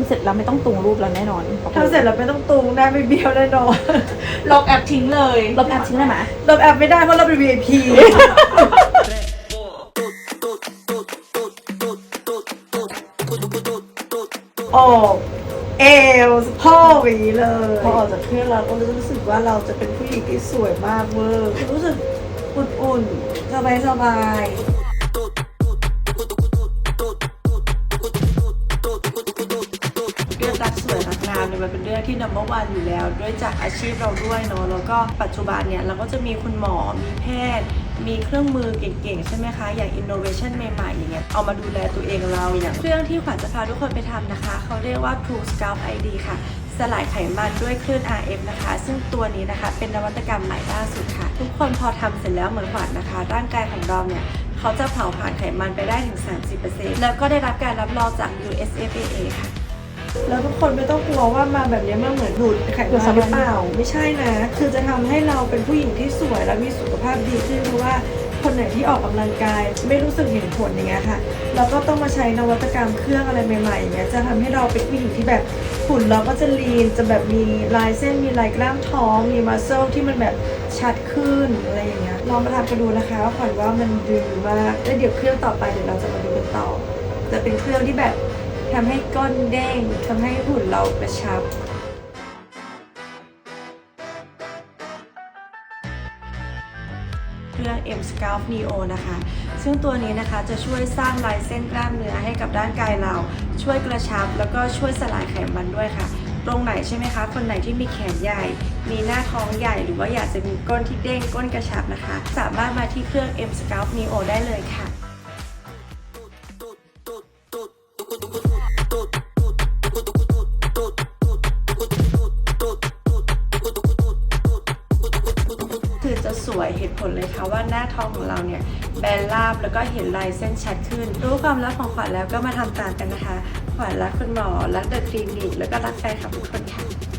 ำเสร็จแล้วไม่ต้องตุงรูปแล้วแน่นอนทำเสร็จแล้วไม่ต้องตูงได้ไม่เบี้ยวแน่นอนลบแอปทิ้งเลยลบแอปทิ้งได้ไหมลบแอปไม่ได้เพราะเราเป็น VIP โอ้เอวสะโพ่ออย่างนี้เลยพอออกจากเครื่องเราก็รู้สึกว่าเราจะเป็นผู้หญิงที่สวยมากเวอร์รู้สึกอุ่นๆสบายๆ มันเป็นเรื่องที่ number one อยู่แล้ว ด้วยจากอาชีพเราด้วยเนาะแล้วก็ปัจจุบันเนี่ยเราก็จะมีคุณหมอมีแพทย์ มีเครื่องมือเก่งๆ ใช่ไหมคะ อย่าง innovation ใหม่ๆอย่างเงี้ยเอามาดูแลตัวเองเราอย่างเครื่องที่ขวัญจะพาทุกคนไปทำนะคะ เขาเรียกว่า True Scalp ID ค่ะ สลายไขมันด้วยคลื่น RF นะคะ ซึ่งตัวนี้นะคะเป็นนวัตกรรมใหม่ล่าสุดค่ะ ทุกคนพอทำเสร็จแล้วเหมือนขวัญนะคะ ร่างกายของเราเนี่ยเขาจะเผาผลาญไขมันไปได้ถึง 30%แล้วก็ได้รับการรับรองจาก USFAA ค่ะ แล้วทุกคนไม่ต้องกลัวว่ามาแบบนี้มันเหมือนดูดไขมันหรือเปล่า ไม่ใช่นะ คือจะทำให้เราเป็นผู้หญิงที่สวยและมีสุขภาพดีขึ้นเพราะว่าคนไหนที่ออกกำลังกายไม่รู้สึกเห็นผลอย่างเงี้ยค่ะเราก็ต้องมาใช้นวัตกรรมเครื่องอะไรใหม่ๆอย่างเงี้ยจะทำให้เราเป็นผู้หญิงที่แบบหุ่นเราก็จะลีนจะแบบมีลายเส้นมีลายกล้ามท้อง มีมัสเซลที่มันแบบชัดขึ้นอะไรอย่างเงี้ยลองมาทำกันดูนะคะว่าขวัญว่ามันดีมากแล้วเดี๋ยวเครื่องต่อไปเดี๋ยวเราจะมาดูกันต่อจะเป็นเครื่องที่แบบ ทำให้ก้นเด้งทำให้หุ่นเรากระชับเครื่อง M Scalp Neo นะคะ ซึ่งตัวนี้นะคะจะช่วยสร้างลายเส้นกล้ามเนื้อให้กับร่างกายเรา ช่วยกระชับแล้วก็ช่วยสลายไขมันด้วยค่ะ ตรงไหนใช่ไหมคะ คนไหนที่มีแขนใหญ่ มีหน้าท้องใหญ่ หรือว่าอยากจะมีก้นที่เด้งก้นกระชับนะคะ สามารถมาที่เครื่อง M Scalp Neo ได้เลยค่ะ จะสวยเหตุผลเลยค่ะว่าหน้าท้องของเราเนี่ยแบนราบแล้วก็เห็นลายเส้นชัดขึ้น รู้ความลับของขวัญแล้วก็มาทำตามกันนะคะ ขวัญรักคุณหมอรักเดอะคลินิกแล้วก็รักแฟนคลับทุกคนค่ะ